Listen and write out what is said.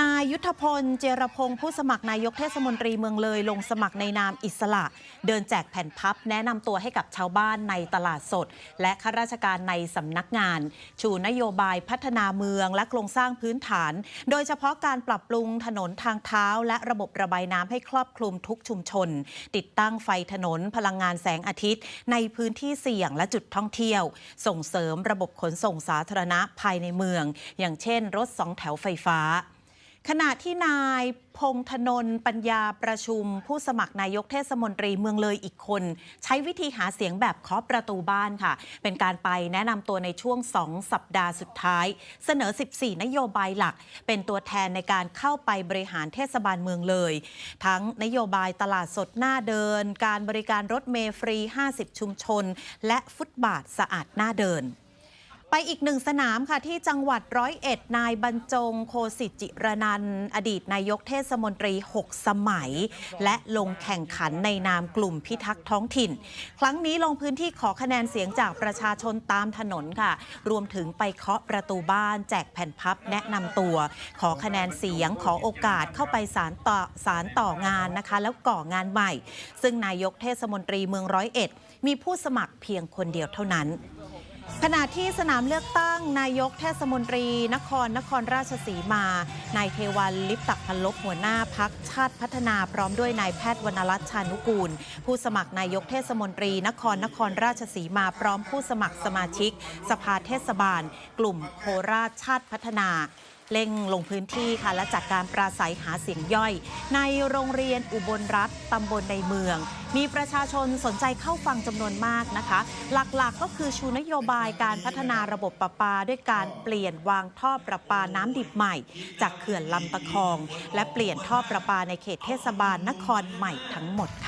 นายยุทธพล เจรพงศ์ผู้สมัครนายกเทศมนตรีเมืองเลย ลงสมัครในนามอิสระ เดินแจกแผ่นพับ แนะนำตัวให้กับชาวบ้านในตลาดสด และข้าราชการในสำนักงาน ชูนโยบายพัฒนาเมืองและโครงสร้างพื้นฐาน โดยเฉพาะการปรับปรุงถนนทางเท้า และระบบระบายน้ำให้ครอบคลุมทุกชุมชน ติดตั้งไฟถนนพลังงานแสงอาทิตย์ ในพื้นที่เสี่ยงและจุดท่องเที่ยว ส่งเสริมระบบขนส่งสาธารณะภายในเมือง อย่างเช่น รถสองแถวไฟฟ้าขณะที่นายพงธนน์ปัญญาประชุม ผู้สมัครนายกเทศมนตรีเมืองเลยอีกคน ใช้วิธีหาเสียงแบบเคาะประตูบ้านค่ะ เป็นการไปแนะนำตัวในช่วง 2 สัปดาห์สุดท้าย เสนอ 14 นโยบายหลัก เป็นตัวแทนในการเข้าไปบริหารเทศบาลเมืองเลย ทั้งนโยบายตลาดสดหน้าเดิน การบริการรถเมล์ฟรี 50 ชุมชน และฟุตบาทสะอาดหน้าเดิน ไปอีกหนึ่งสนามค่ะที่จังหวัดร้อยเอ็ดนายบรรจงโคสิจิรนัน อดีตนายกเทศมนตรี 6 สมัย และลงแข่งขันในนามกลุ่มพิทักษ์ท้องถิ่น ครั้งนี้ลงพื้นที่ขอคะแนนเสียงจากประชาชนตามถนนค่ะ รวมถึงไปเคาะประตูบ้าน แจกแผ่นพับแนะนำตัว ขอคะแนนเสียงขอโอกาสเข้าไปสารต่อสารต่องานนะคะ แล้วก่องานใหม่ ซึ่งนายกเทศมนตรีเมืองร้อยเอ็ดมีผู้สมัครเพียงคนเดียวเท่านั้น ขณะที่สนามเลือกตั้งนายกเทศมนตรี นครนครราชสีมา นายเทวันลิปตักพันลบหัวหน้าพักชาติพัฒนาพร้อมด้วยนายแพทย์วรรณรัตน์ชานุกูล ผู้สมัครนายกเทศมนตรี นครนครราชสีมาพร้อมผู้สมัครสมาชิก สภาเทศบาล กลุ่มโคราชชาติพัฒนา เร่งลงพื้นที่ค่ะและจัดการปราศัยหาเสียงย่อย ในโรงเรียนอุบลรัฐตำบลในเมือง มีประชาชนสนใจเข้าฟังจำนวนมากนะคะ หลักๆก็คือชูนโยบายการพัฒนาระบบประปา ด้วยการเปลี่ยนวางท่อประปาน้ำดิบใหม่ จากเขื่อนลำตะคอง และเปลี่ยนท่อประปาในเขตเทศบาลนครใหม่ทั้งหมดค่ะ